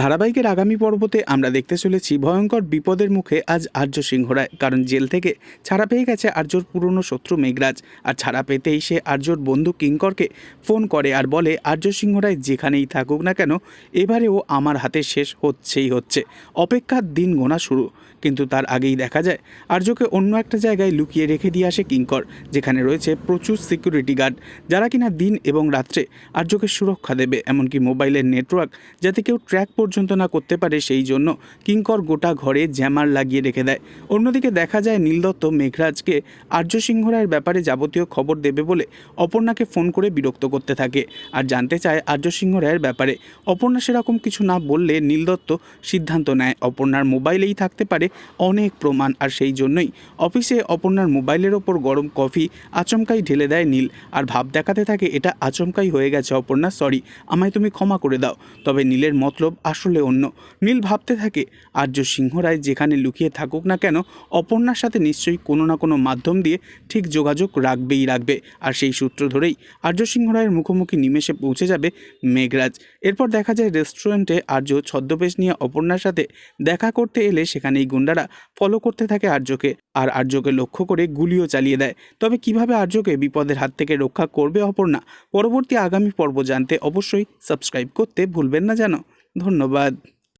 ধারাবাহিকের আগামী পর্বতে আমরা দেখতে চলেছি ভয়ঙ্কর বিপদের মুখে আজ আর্য সিংহ রায়। কারণ জেল থেকে ছাড়া পেয়ে গেছে আর্যর পুরনো শত্রু মেঘরাজ। আর ছাড়া পেতেই সে আর্যর বন্ধু কিঙ্করকে ফোন করে আর বলে, আর্য সিংহ রায় যেখানেই থাকুক না কেন, এবারেও আমার হাতে শেষ হচ্ছেই হচ্ছে। অপেক্ষার দিন গোনা শুরু। কিন্তু তার আগেই দেখা যায়, আর্যকে অন্য একটা জায়গায় লুকিয়ে রেখে দিয়ে আসে কিঙ্কর, যেখানে রয়েছে প্রচুর সিকিউরিটি গার্ড, যারা কিনা দিন এবং রাত্রে আর্যকে সুরক্ষা দেবে। এমনকি মোবাইলের নেটওয়ার্ক, যাতে কেউ ট্র্যাক পর্যন্ত না করতে পারে সেই জন্য কিঙ্কর গোটা ঘরে জ্যামার লাগিয়ে রেখে দেয়। অন্যদিকে দেখা যায় নীলদত্ত মেঘরাজকে আর্য সিংহ রায়ের ব্যাপারে যাবতীয় খবর দেবে বলে অপর্ণাকে ফোন করে বিরক্ত করতে থাকে আর জানতে চায় আর্য সিংহ রায়ের ব্যাপারে। অপর্ণা সেরকম কিছু না বললে নীলদত্ত সিদ্ধান্ত নেয় অপর্ণার মোবাইলেই থাকতে পারে অনেক প্রমাণ আর সেই জন্যই অফিসে অপর্ণার মোবাইলের ওপর গরম কফি আচমকাই ঢেলে দেয় নীল আর ভাব দেখাতে থাকে এটা আচমকাই হয়ে গেছে অপর্ণা সরি আমায় তুমি ক্ষমা করে দাও। তবে নীলের মতলব আসলে অন্য। নীল ভাবতে থাকে, আর্য সিংহ রায় যেখানে লুকিয়ে থাকুক না কেন, অপর্ণার সাথে নিশ্চয়ই কোনো না কোনো মাধ্যম দিয়ে ঠিক যোগাযোগ রাখবেই রাখবে। আর সেই সূত্র ধরেই আর্য সিংহ রায়ের মুখোমুখি নিমেষে পৌঁছে যাবে মেঘরাজ। এরপর দেখা যায় রেস্টুরেন্টে আর্য ছদ্মবেশ নিয়ে অপর্ণার সাথে দেখা করতে এলে সেখানে এই গুন্ডারা ফলো করতে থাকে আর্যকে, আর আর্যকে লক্ষ্য করে গুলিও চালিয়ে দেয়। তবে কীভাবে আর্যকে বিপদের হাত থেকে রক্ষা করবে অপর্ণা, পরবর্তী আগামী পর্ব জানতে অবশ্যই সাবস্ক্রাইব করতে ভুলবেন না যেন ধন্যবাদ।